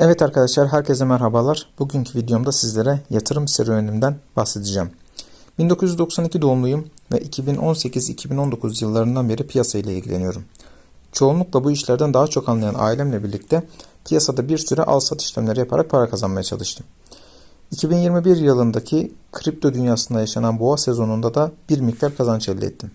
Evet arkadaşlar herkese merhabalar. Bugünkü videomda sizlere yatırım serüvenimden bahsedeceğim. 1992 doğumluyum ve 2018-2019 yıllarından beri piyasa ile ilgileniyorum. Çoğunlukla bu işlerden daha çok anlayan ailemle birlikte piyasada bir süre al sat işlemleri yaparak para kazanmaya çalıştım. 2021 yılındaki kripto dünyasında yaşanan boğa sezonunda da bir miktar kazanç elde ettim.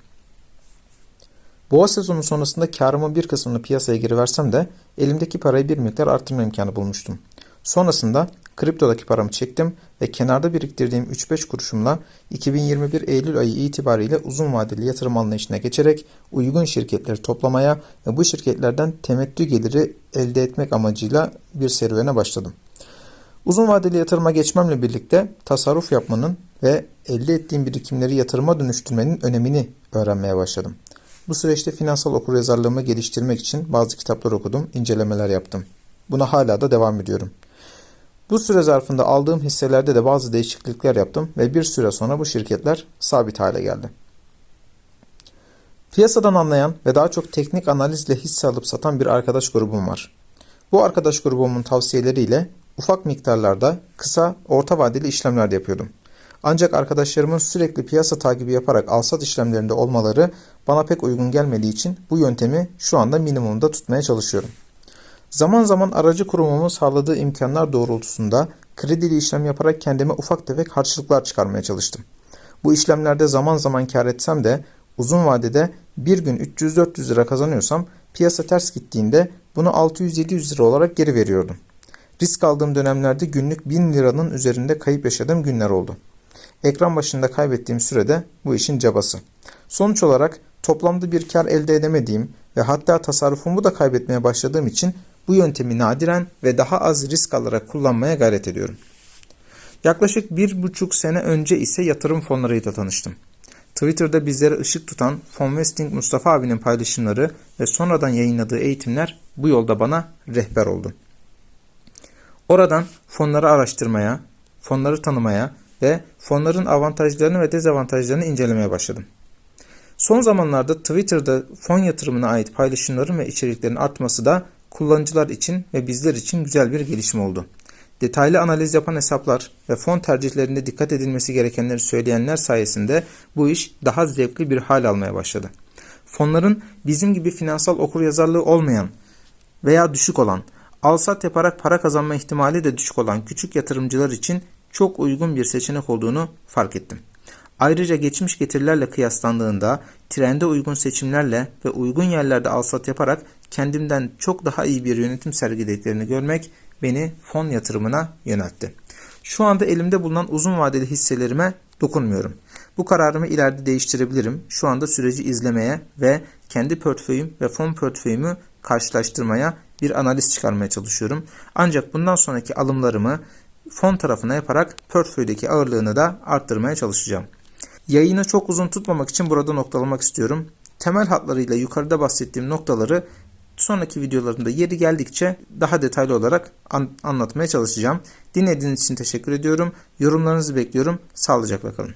Boğa sezonu sonrasında karımın bir kısmını piyasaya geri versem de elimdeki parayı bir miktar arttırma imkanı bulmuştum. Sonrasında kriptodaki paramı çektim ve kenarda biriktirdiğim 3-5 kuruşumla 2021 Eylül ayı itibariyle uzun vadeli yatırım anlayışına geçerek uygun şirketleri toplamaya ve bu şirketlerden temettü geliri elde etmek amacıyla bir serüvene başladım. Uzun vadeli yatırıma geçmemle birlikte tasarruf yapmanın ve elde ettiğim birikimleri yatırıma dönüştürmenin önemini öğrenmeye başladım. Bu süreçte finansal okuryazarlığımı geliştirmek için bazı kitaplar okudum, incelemeler yaptım. Buna hala da devam ediyorum. Bu süre zarfında aldığım hisselerde de bazı değişiklikler yaptım ve bir süre sonra bu şirketler sabit hale geldi. Piyasadan anlayan ve daha çok teknik analizle hisse alıp satan bir arkadaş grubum var. Bu arkadaş grubumun tavsiyeleriyle ufak miktarlarda kısa, orta vadeli işlemler yapıyordum. Ancak arkadaşlarımın sürekli piyasa takibi yaparak alsat işlemlerinde olmaları bana pek uygun gelmediği için bu yöntemi şu anda minimumda tutmaya çalışıyorum. Zaman zaman aracı kurumumun sağladığı imkanlar doğrultusunda kredili işlem yaparak kendime ufak tefek harçlıklar çıkarmaya çalıştım. Bu işlemlerde zaman zaman kar etsem de uzun vadede bir gün 300-400 lira kazanıyorsam piyasa ters gittiğinde bunu 600-700 lira olarak geri veriyordum. Risk aldığım dönemlerde günlük 1000 liranın üzerinde kayıp yaşadığım günler oldu. Ekran başında kaybettiğim sürede bu işin cabası. Sonuç olarak toplamda bir kar elde edemediğim ve hatta tasarrufumu da kaybetmeye başladığım için bu yöntemi nadiren ve daha az risk alarak kullanmaya gayret ediyorum. Yaklaşık bir buçuk sene önce ise yatırım fonlarıyla tanıştım. Twitter'da bizlere ışık tutan Fonvesting Mustafa abinin paylaşımları ve sonradan yayınladığı eğitimler bu yolda bana rehber oldu. Oradan fonları araştırmaya, fonları tanımaya ve fonların avantajlarını ve dezavantajlarını incelemeye başladım. Son zamanlarda Twitter'da fon yatırımına ait paylaşımların ve içeriklerin artması da kullanıcılar için ve bizler için güzel bir gelişme oldu. Detaylı analiz yapan hesaplar ve fon tercihlerinde dikkat edilmesi gerekenleri söyleyenler sayesinde bu iş daha zevkli bir hal almaya başladı. Fonların bizim gibi finansal okuryazarlığı olmayan veya düşük olan, alsat yaparak para kazanma ihtimali de düşük olan küçük yatırımcılar için çok uygun bir seçenek olduğunu fark ettim. Ayrıca geçmiş getirilerle kıyaslandığında trende uygun seçimlerle ve uygun yerlerde alsat yaparak kendimden çok daha iyi bir yönetim sergilediklerini görmek beni fon yatırımına yöneltti. Şu anda elimde bulunan uzun vadeli hisselerime dokunmuyorum. Bu kararımı ileride değiştirebilirim. Şu anda süreci izlemeye ve kendi portföyüm ve fon portföyümü karşılaştırmaya bir analiz çıkarmaya çalışıyorum. Ancak bundan sonraki alımlarımı fon tarafına yaparak portföydeki ağırlığını da arttırmaya çalışacağım. Yayını çok uzun tutmamak için burada noktalamak istiyorum. Temel hatlarıyla yukarıda bahsettiğim noktaları sonraki videolarımda yeri geldikçe daha detaylı olarak an anlatmaya çalışacağım. Dinlediğiniz için teşekkür ediyorum. Yorumlarınızı bekliyorum. Sağlıcakla kalın.